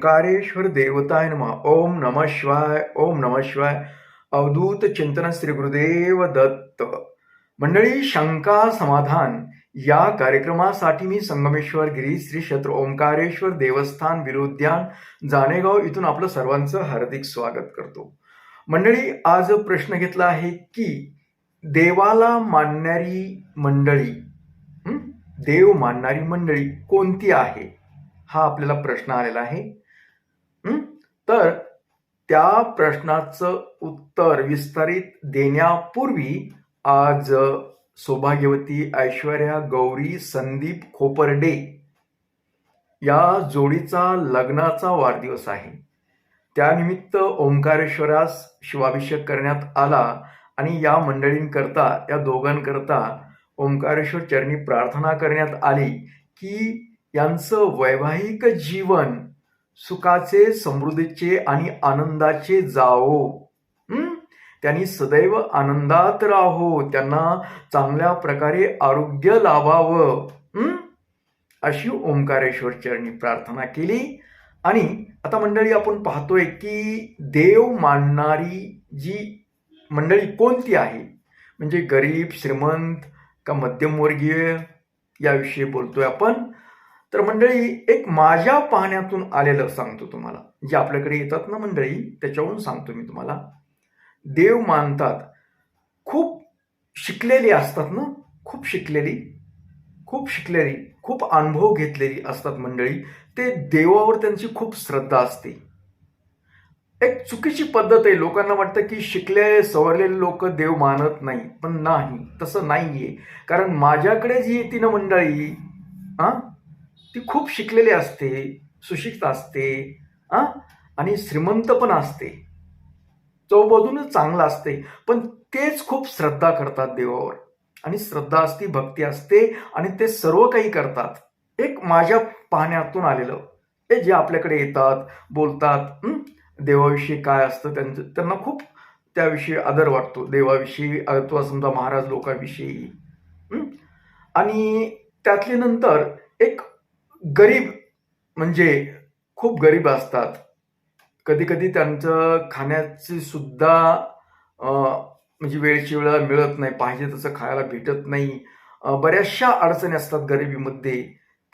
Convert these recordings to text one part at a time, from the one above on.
ओंकारेश्वर देवताय नम। ओम नमः शिवाय ओम नमः शिवाय। अवधूत चिंतन श्री गुरुदेव दत्त। मंडळी शंका समाधान या कार्यक्रमासाठी मी संगमेश्वर गिरी श्री क्षेत्र ओंकारेश्वर देवस्थान विरोद्यान जाणेगाव इथून आपलं सर्वांचं हार्दिक स्वागत करतो। मंडळी आज प्रश्न घेतला आहे की देवाला मानणारी मंडळी देव मानणारी मंडळी कोणती आहे? हा आपल्याला प्रश्न आलेला आहे. तर त्या प्रश्नाचं उत्तर विस्तारित देण्यापूर्वी आज सौभाग्यवती ऐश्वर्या गौरी संदीप खोपर्डे या जोडीचा लग्नाचा वाढदिवस आहे. त्यानिमित्त ओंकारेश्वरास शिवाभिषेक करण्यात आला आणि या मंडळींकरता या दोघांकरता ओंकारेश्वर चरणी प्रार्थना करण्यात आली की यांचं वैवाहिक जीवन सुखाचे समृद्धीचे आणि आनंदाचे जावो. त्यांनी सदैव आनंदात राहो. त्यांना चांगल्या प्रकारे आरोग्य लाभावं. अशी ओंकारेश्वर चरणी प्रार्थना केली. आणि आता मंडळी आपण पाहतोय की देव मानणारी जी मंडळी कोणती आहे? म्हणजे गरीब श्रीमंत का मध्यमवर्गीय? याविषयी बोलतोय आपण. तर मंडळी एक माझ्या पाहण्यातून आलेलं सांगतो तुम्हाला. जे आपल्याकडे येतात ना मंडळी त्याच्यावरून सांगतो मी तुम्हाला. देव मानतात. खूप शिकलेली असतात ना? खूप शिकलेली. खूप शिकलेली. खूप अनुभव घेतलेली असतात मंडळी. ते देवावर त्यांची खूप श्रद्धा असते. एक चुकीची पद्धत आहे. लोकांना वाटतं की शिकलेले सवरलेले लोक देव मानत नाही. पण नाही तसं नाही आहे कारण माझ्याकडे जी येते ना मंडळी हां ती खूप शिकलेली असते सुशिक्षित असते हा आणि श्रीमंत पण असते. चौबाजूनच चांगलं असते. पण तेच खूप श्रद्धा करतात देवावर. आणि श्रद्धा असते भक्ती असते आणि ते सर्व काही करतात. एक माझ्या पाहण्यातून आलेलं. हे जे आपल्याकडे येतात बोलतात देवाविषयी काय असतं त्यांचं त्यांना खूप त्याविषयी आदर वाटतो. देवाविषयी अथवा समजा महाराज लोकांविषयी. आणि त्यातले नंतर एक गरीब म्हणजे खूप गरीब असतात. कधी कधी त्यांचं खाण्याची सुद्धा म्हणजे वेळची वेळा मिळत नाही. पाहिजे तसं खायला भेटत नाही. बऱ्याचशा अडचणी असतात गरिबीमध्ये.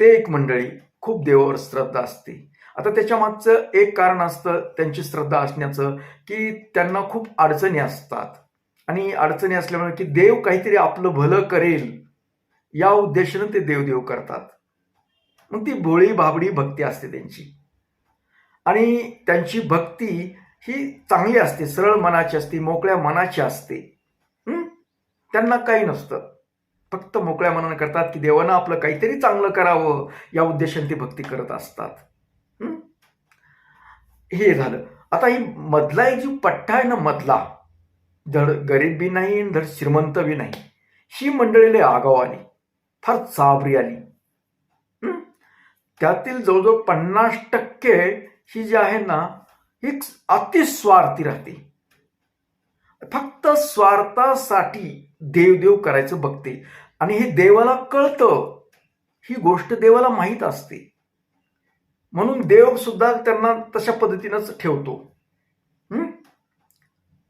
ते एक मंडळी खूप देवावर श्रद्धा असते. आता त्याच्या मागचं एक कारण असतं त्यांची श्रद्धा असण्याचं की त्यांना खूप अडचणी असतात. आणि अडचणी असल्यामुळे की देव काहीतरी आपलं भलं करेल या उद्देशानं ते देवदेव करतात. मग ती भोळी भाबडी भक्ती असते त्यांची. आणि त्यांची भक्ती ही चांगली असते सरळ मनाची असते मोकळ्या मनाची असते. त्यांना काही नसतं. फक्त मोकळ्या मनानं करतात की देवानं आपलं काहीतरी चांगलं करावं या उद्देशाने ती भक्ती करत असतात. हे? झालं. आता ही मधला एक जी पट्टा आहे ना मधला धड गरीब बी नाही आणि धड श्रीमंत बी नाही ही मंडळीला आगाव आली फार चाबरी आली. त्यातील जवळजवळ पन्नास टक्के ही जी आहे ना ही अतिस्वार्थी राहते. फक्त स्वार्थासाठी देवदेव करायचं बघते. आणि हे देवाला कळतं. ही गोष्ट देवाला माहीत असते. म्हणून देव सुद्धा त्यांना तशा पद्धतीनंच ठेवतो.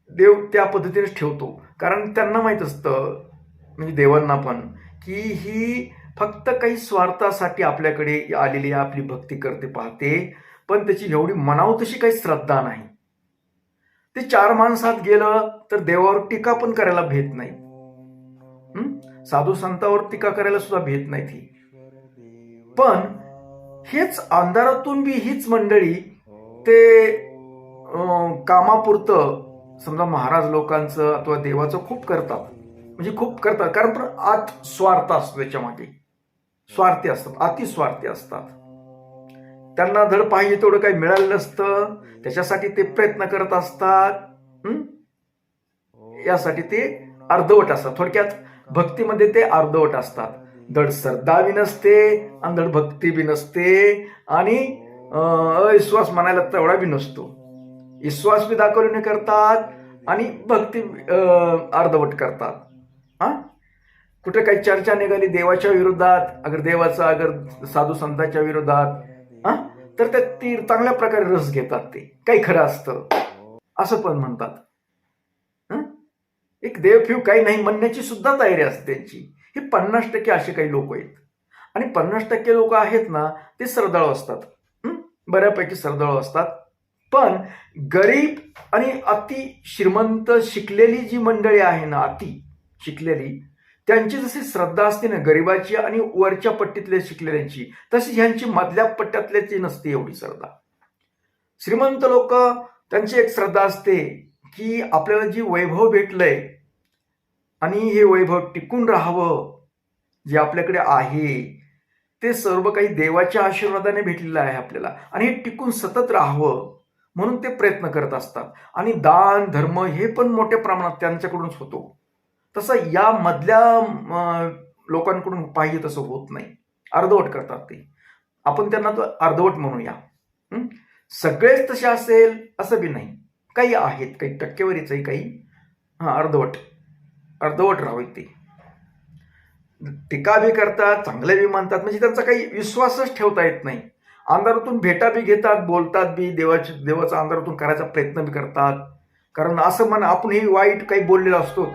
देव त्या पद्धतीनेच ठेवतो. कारण त्यांना माहीत असतं म्हणजे देवांना पण की ही फक्त काही स्वार्थासाठी आपल्याकडे आलेली आहे, आपली भक्ती करते पाहते. पण त्याची एवढी मनाव तशी काही श्रद्धा नाही. ते चार माणसात गेलं तर देवावर टीका पण करायला भेट नाही. साधू संतावर टीका करायला सुद्धा भेट नाही ती. पण हेच अंधारातून बी हीच मंडळी ते कामापुरतं समजा महाराज लोकांचं अथवा देवाचं खूप करतात. म्हणजे खूप करतात. कारण पण आत स्वार्थ असतो त्याच्यामागे स्वार्थी असतात अतिस्वार्थी असतात. त्यांना धड पाहिजे तेवढं काही मिळालं नसतं. त्याच्यासाठी ते प्रयत्न करत असतात. यासाठी ते अर्धवट असतात. थोडक्यात भक्तीमध्ये ते अर्धवट असतात. धड श्रद्धा बी नसते आणि धड भक्ती बी नसते आणि अविश्वास म्हणायला तेवढा बी नसतो. विश्वास बी दाखवणे करतात आणि भक्ती अं, अर्धवट करतात. हा? कुठे काही चर्चा निघाली देवाच्या विरोधात अगर देवाचा अगर साधू संतांच्या विरोधात हा? तर ते ती चांगल्या प्रकारे रस घेतात ते. काही खरं असतं. असं पण म्हणतात. एक देवफिव काही नाही म्हणण्याची सुद्धा तयारी असते त्यांची. हे पन्नास टक्के असे काही लोक आहेत. आणि पन्नास टक्के लोक आहेत ना ते श्रद्धाळू असतात. बऱ्यापैकी श्रद्धाळू असतात. पण गरीब आणि अति श्रीमंत शिकलेली जी मंडळी आहे ना अति शिकलेली त्यांची जशी श्रद्धा असते ना गरिबाची आणि वरच्या पट्टीतल्या शिकलेल्यांची तशी ह्यांची मधल्या पट्ट्यातल्याची नसते एवढी श्रद्धा. श्रीमंत लोक त्यांची एक श्रद्धा असते की आपल्याला जी वैभव भेटलंय आणि हे वैभव टिकून राहावं जे आपल्याकडे आहे ते सर्व काही देवाच्या आशीर्वादाने भेटलेलं आहे आपल्याला. आणि हे टिकून सतत राहावं म्हणून ते प्रयत्न करत असतात. आणि दान धर्म हे पण मोठ्या प्रमाणात त्यांच्याकडूनच होतो. तसं या मधल्या लोकांकडून पाहिजे तसं होत नाही. अर्धवट करतात ते. आपण त्यांना तो अर्धवट म्हणूया. सगळेच तसे असेल असं बी नाही. काही आहेत काही टक्केवारीचंही काही. हां अर्धवट. अर्धवट राहावेत ते. टीका बी करतात चांगले बी मानतात. म्हणजे त्यांचा काही विश्वासच ठेवता येत नाही. अंधारातून भेटा बी घेतात बोलतात बी देवाची देवाचा अंधारातून करायचा प्रयत्न बी करतात. कारण असं म्हण आपण हे वाईट काही बोललेलं असतो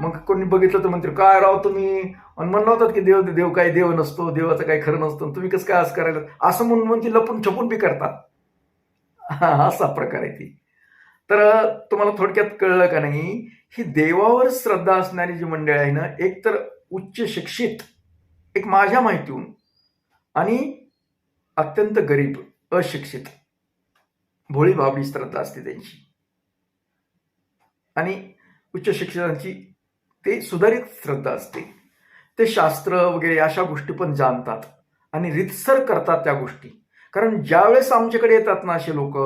मग कोणी बघितलं तर म्हणते काय राव तुम्ही? आणि म्हणलं होतात की देव देव काय देव नसतो देवाचं काही खरं नसतं तुम्ही कसं काय असं करायला? असं म्हणून म्हणजे लपून छपून बी करतात हा असा प्रकार आहे ती. तर तुम्हाला थोडक्यात कळलं का नाही ही देवावर श्रद्धा असणारी जी मंडळी आहे ना एक तर उच्च शिक्षित एक माझ्या माहितीहून आणि अत्यंत गरीब अशिक्षित भोळी भाबडी श्रद्धा असते त्यांची. आणि उच्च शिक्षणाची ते सुधारित श्रद्धा असते. ते शास्त्र वगैरे अशा गोष्टी पण जाणतात आणि रितसर करतात त्या गोष्टी. कारण ज्यावेळेस आमच्याकडे येतात ना असे लोक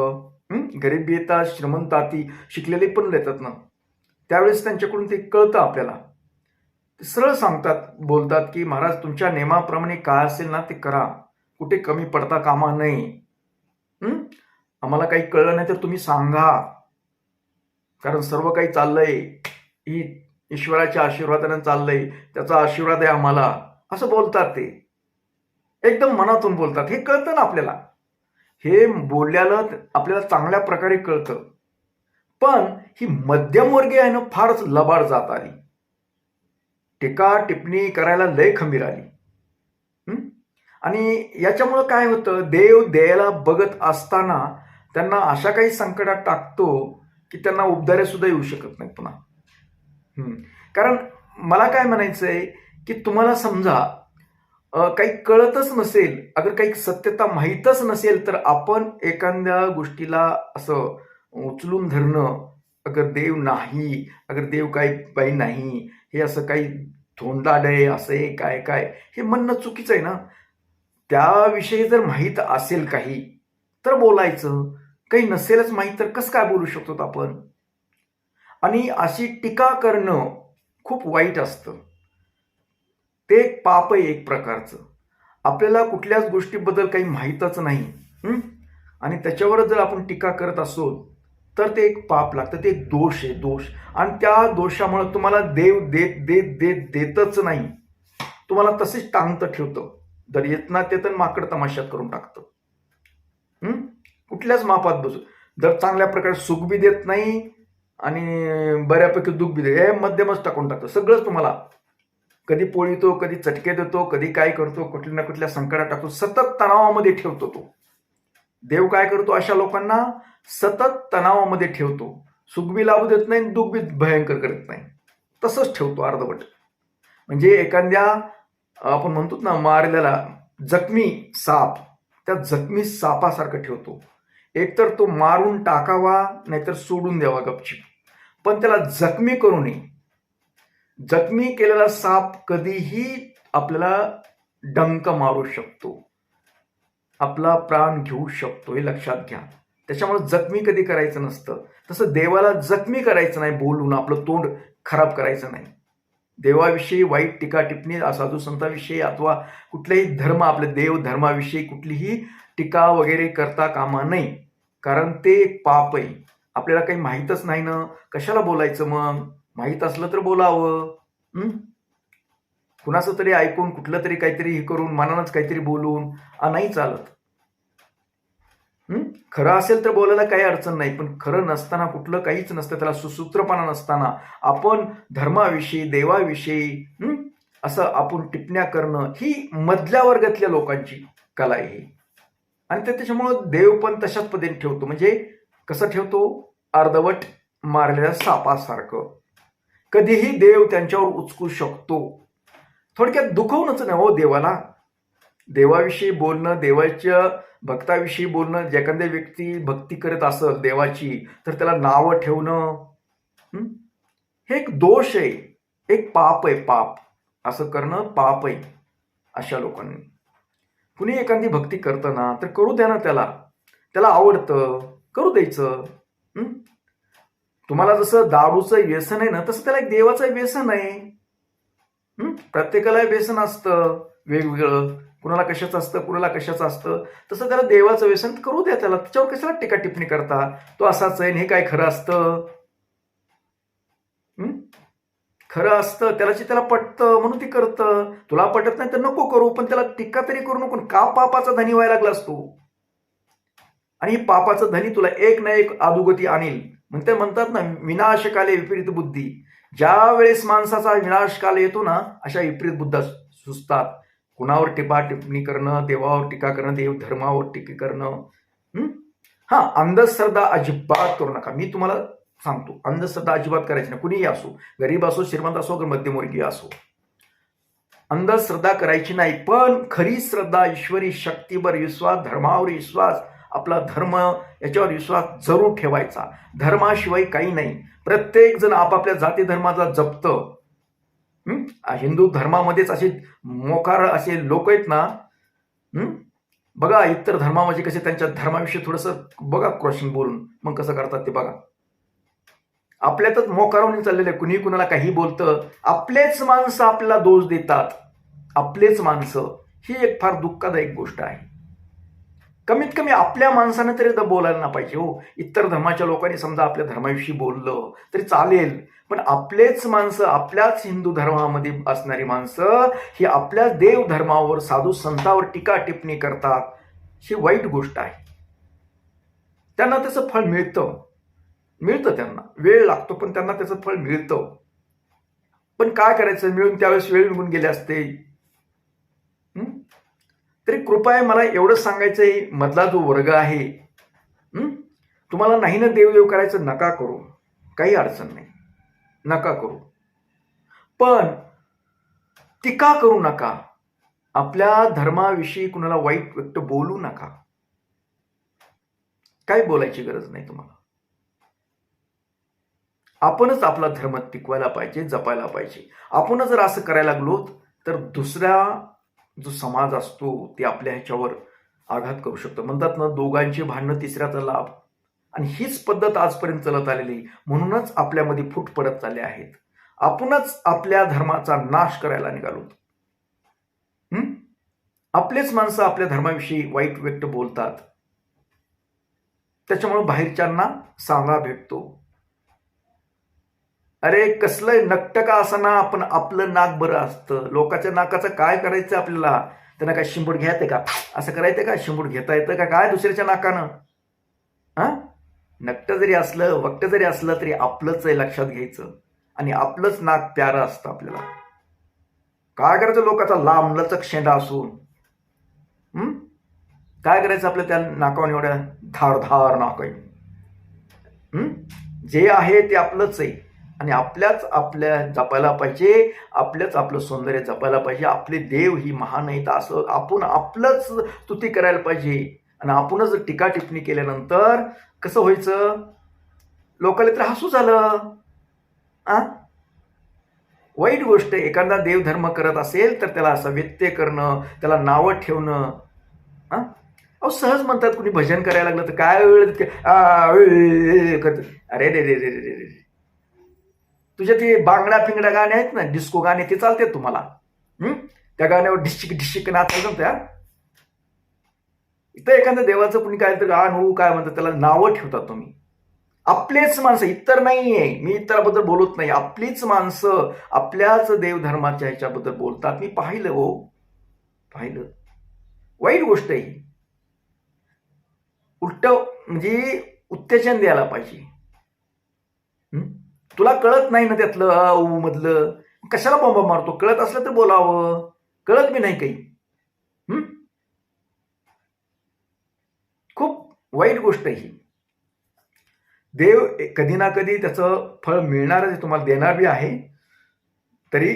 गरीब येतात श्रीमंताती शिकलेले पण येतात ना त्यावेळेस त्यांच्याकडून ते कळतं आपल्याला. सरळ सांगतात बोलतात की महाराज तुमच्या नियमाप्रमाणे काय असेल ना ते करा. कुठे कमी पडता कामा नये. आम्हाला काही कळलं नाही तर तुम्ही सांगा. कारण सर्व काही चाललंय. ही ईश्वराच्या आशीर्वादाने चाललंय त्याचा आशीर्वाद आहे आम्हाला. असं बोलतात ते. एकदम मनातून बोलतात. हे कळतं ना आपल्याला. हे बोलल्याला आपल्याला चांगल्या प्रकारे कळतं. पण ही मध्यमवर्गीय आहे ना फारच लबाड जात आली टीका टिप्पणी करायला लय खंबीर आली. आणि याच्यामुळं काय होतं देव द्यायला बघत असताना त्यांना अशा काही संकटात टाकतो की त्यांना उबदारे सुद्धा येऊ शकत नाही पुन्हा. कारण मला काय म्हणायचं आहे की तुम्हाला समजा काही कळतच नसेल अगर काही सत्यता माहीतच नसेल तर आपण एखाद्या गोष्टीला असं उचलून धरणं अगर देव नाही अगर देव काही बाई नाही हे असं काही धोंडाड आहे असं आहे काय काय हे म्हणणं चुकीचं आहे ना. त्याविषयी जर माहीत असेल काही तर बोलायचं. काही नसेलच माहीत तर कसं काय बोलू शकतो आपण? आणि अशी टीका करणं खूप वाईट असतं. ते एक पाप आहे एक प्रकारचं. आपल्याला कुठल्याच गोष्टीबद्दल काही माहीतच नाही आणि त्याच्यावर जर आपण टीका करत असो तर ते एक पाप लागतं ते एक दोष आहे दोष. आणि त्या दोषामुळे तुम्हाला देव देत देत देत देतच नाही. तुम्हाला तसेच टांगतं ठेवतं. जर येत ना ते तर माकड तमाशात करून टाकतं. कुठल्याच मापात बसू. जर चांगल्या प्रकारे सुख बी देत नाही आणि बऱ्यापैकी दुःख बी हे मध्यमच टाकून टाकतो. सगळंच तुम्हाला. कधी पोळीतो कधी चटके देतो कधी काय करतो कुठल्या ना कुठल्या संकटात टाकतो. सतत तणावामध्ये ठेवतो तो. देव काय करतो अशा लोकांना? सतत तणावामध्ये ठेवतो. सुखबी लाभू देत नाही दुःखबी भयंकर करत नाही. तसंच ठेवतो अर्धवट. म्हणजे एखाद्या आपण म्हणतो ना मारलेला जखमी साप त्या जखमी सापासारखं ठेवतो. एकतर तो मारून टाकावा नाहीतर सोडून द्यावा गपचीप. पण त्याला जखमी करू नये. जखमी केलेला साप कधीही आपल्याला डंक मारू शकतो. आपला प्राण घेऊ शकतो हे लक्षात घ्या. त्याच्यामुळे जखमी कधी करायचं नसतं. तसं देवाला जखमी करायचं नाही बोलून आपलं तोंड खराब करायचं नाही. देवाविषयी वाईट टीका टिप्पणी साधू संतांविषयी अथवा कुठल्याही धर्म आपल्या देव धर्माविषयी कुठलीही टीका वगैरे करता कामा नाही कारण ते एक पाप आहे आपल्याला काही माहीतच नाही ना. कशाला बोलायचं मग? माहीत असलं तर बोलावं. कुणाचं तरी ऐकून कुठलं तरी काहीतरी हे करून मनानंच काहीतरी बोलून. नाही चालत. खरं असेल तर बोलायला काही अडचण नाही पण खरं नसताना कुठलं काहीच नसतं त्याला सुसूत्रपणा नसताना आपण धर्माविषयी देवाविषयी असं आपण टिपण्या करणं ही मधल्या वर्गातल्या लोकांची कला आहे. आणि ते त्याच्यामुळं देव पण तशाच पद्धतीने ठेवतो. म्हणजे कसं ठेवतो? अर्धवट मारलेल्या सापासारखं. कधीही देव त्यांच्यावर उचकू शकतो. थोडक्यात दुखवूनच नाही हो देवाला. देवाविषयी बोलणं देवाच्या भक्ताविषयी बोलणं जे एखाद्या व्यक्ती भक्ती करत असेल देवाची तर त्याला नावं ठेवणं. हे? एक दोष आहे. एक पाप आहे पाप. असं करणं पाप आहे अशा लोकांनी. कुणी एखादी भक्ती करतं ना तर करू द्या ना त्याला. त्याला आवडतं. करू द्यायचं. तुम्हाला जसं दारूचं व्यसन आहे ना तसं त्याला एक देवाचं व्यसन आहे. प्रत्येकाला व्यसन असतं वेगवेगळं. कुणाला कशाचं असतं कुणाला कशाचं असतं. तसं त्याला देवाचं व्यसन करू द्या त्याला. त्याच्यावर कशाला टीका टिप्पणी करता? तो असाच आहे हे काय खरं असतं? खरं असतं त्याला जे त्याला पटतं म्हणून ती करतं. तुला पटत नाही तर नको करू पण त्याला टीका तरी करू नको. का पापाचा धनी व्हायला लागला असतो आणि पापाचं धनी तुला एक ना एक अधोगती आणील. मग ते म्हणतात ना विनाशकाले विपरीत बुद्धी. ज्या वेळेस माणसाचा विनाशकाल येतो ना अशा विपरीत बुद्धा सुचतात कुणावर टिपा टिप्पणी करणं देवावर टीका करणं देव धर्मावर टीका करणं. हा अंधश्रद्धा अजिबात करू नका. मी तुम्हाला सांगतो अंधश्रद्धा अजिबात करायची नाही. कुणीही असो गरीब असो श्रीमंत असो किंवा मध्यमवर्गीय असो. अंधश्रद्धा करायची नाही पण खरी श्रद्धा ईश्वरी शक्तीवर विश्वास धर्मावर विश्वास आपला धर्म याच्यावर विश्वास जरूर ठेवायचा. धर्माशिवाय काही नाही. प्रत्येक जण आपापल्या जाती धर्माचा जपतं. हिंदू धर्मामध्येच असे मोकार असे लोक आहेत ना बघा इतर धर्मामध्ये कसे त्यांच्या धर्माविषयी थोडंसं बघा क्रॉशिंग बोलून. मग कसं करतात ते बघा. आपल्यातच मोकारून चाललेलं आहे. कुणी कुणाला काही बोलतं आपलेच माणसं आपल्याला दोष देतात. आपलेच माणसं. ही एक फार दुःखदायक गोष्ट आहे. कमीत कमी आपल्या माणसानं तरी तर बोलायला ना पाहिजे हो. इतर धर्माच्या लोकांनी समजा आपल्या धर्माविषयी बोललं तरी चालेल. पण आपलेच माणसं आपल्याच हिंदू धर्मामध्ये असणारी माणसं ही आपल्या देव धर्मावर साधू संतावर टीका टिप्पणी करतात. ही वाईट गोष्ट आहे. त्यांना त्याचं फळ मिळतं. मिळतं त्यांना. वेळ लागतो पण त्यांना त्याचं फळ मिळतं. पण काय करायचं? मिळून त्यावेळेस वेळ निघून गेले असते. तरी कृपया मला एवढं आहे मधला जो वर्ग आहे तुम्हाला नाही ना देवदेव करायचं नका करू. काही अडचण नाही. नका करू. पण टीका करू नका. आपल्या धर्माविषयी कुणाला वाईट व्यक्त बोलू नका. काय बोलायची गरज नाही तुम्हाला. आपणच आपला धर्म टिकवायला पाहिजे जपायला पाहिजे. आपणच जर असं करायला लागलो तर दुसऱ्या जो समाज असतो ते आपल्या ह्याच्यावर आघात करू शकतो. म्हणतात ना दोघांची भांडणं तिसऱ्याचा लाभ. आणि हीच पद्धत आजपर्यंत चालत आलेली म्हणूनच आपल्यामध्ये फूट पडत चालले आहेत आपणच आपल्या धर्माचा नाश करायला निघालो आपलेच माणसं आपल्या धर्माविषयी वाईट व्यक्त बोलतात. त्याच्यामुळे बाहेरच्यांना सांगा भेटतो. अरे कसलंय नक्ट का असं ना आपण आपलं नाक बरं असतं. लोकांच्या नाकाचं काय करायचं आपल्याला? त्यांना काय शिंबूट घ्यायचं का? असं करायचं का? शिंबूट घेता येतं का? काय दुसऱ्याच्या नाकानं? हा? नक्ट जरी असलं वक्त जरी असलं तरी आपलंच आहे लक्षात घ्यायचं. आणि आपलंच नाक प्यारं असतं आपल्याला. काय करायचं लोकाचा लांबलचक शेंडा असून? काय करायचं आपलं त्या नाकावर एवढ्या धारधार नाक आहे जे आहे ते आपलंच आहे. आणि आपल्याच आपल्या जपायला पाहिजे आपल्याच आपलं सौंदर्य जपायला पाहिजे आपले देव ही महान आहेत असं आपण आपलंच स्तुती करायला पाहिजे. आणि आपणच टीका टिप्पणी केल्यानंतर कसं व्हायचं? लोकांना तर हसू झालं. आ? वाईट गोष्ट एखादा देवधर्म करत असेल तर त्याला असं व्यत्यय करणं त्याला नावं ठेवणं. हा अहो सहज म्हणतात कुणी भजन करायला लागलं तर काय वेळ करत अरे रे रे रे रे रे रे. तुझ्या ते बांगड्या फिंगड्या गाणे आहेत ना डिस्को गाणे ते चालते तुम्हाला. हम्म त्या गाण्यावर ढिशिक ढिशिक नाचायचं त्या. इथं एखाद्या देवाचं कुणी काय तर गाण होऊ काय म्हणतात त्याला नावं ठेवतात तुम्ही. आपलेच माणसं इतर नाहीये. मी इतराबद्दल बोलत नाही. आपलीच माणसं आपल्याच देवधर्माच्या ह्याच्याबद्दल बोलतात. मी पाहिलं हो. पाहिलं. वाईट गोष्ट आहे उलट म्हणजे उत्तेजन द्यायला पाहिजे. तुला कळत नाही ना त्यातलं अ मधलं? कशाला बॉम्बा मारतो? कळत असलं तर बोलावं. कळत बी नाही काही. खूप वाईट गोष्ट आहे ही. देव कधी ना कधी त्याचं फळ मिळणारच तुम्हाला देणार बी आहे. तरी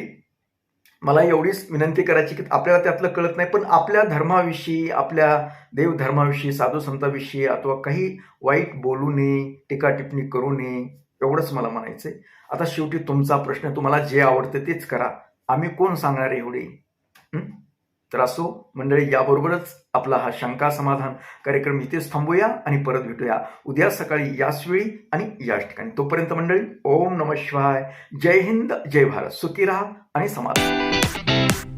मला एवढीच विनंती करायची की आपल्याला त्यातलं कळत नाही पण आपल्या धर्माविषयी आपल्या देवधर्माविषयी साधू संताविषयी अथवा काही वाईट बोलू नये टीका टिप्पणी करू नये एवढंच मला म्हणायचंय. आता शेवटी तुमचा प्रश्न तुम्हाला जे आवडतं तेच करा. आम्ही कोण सांगणार आहे एवढे तर असो मंडळी याबरोबरच आपला हा शंका समाधान कार्यक्रम इथेच थांबूया आणि परत भेटूया. उद्या सकाळी याच वेळी आणि याच ठिकाणी. तोपर्यंत मंडळी ओम नम शिवाय. जय हिंद जय भारत. सुखी राहा आणि समाधान.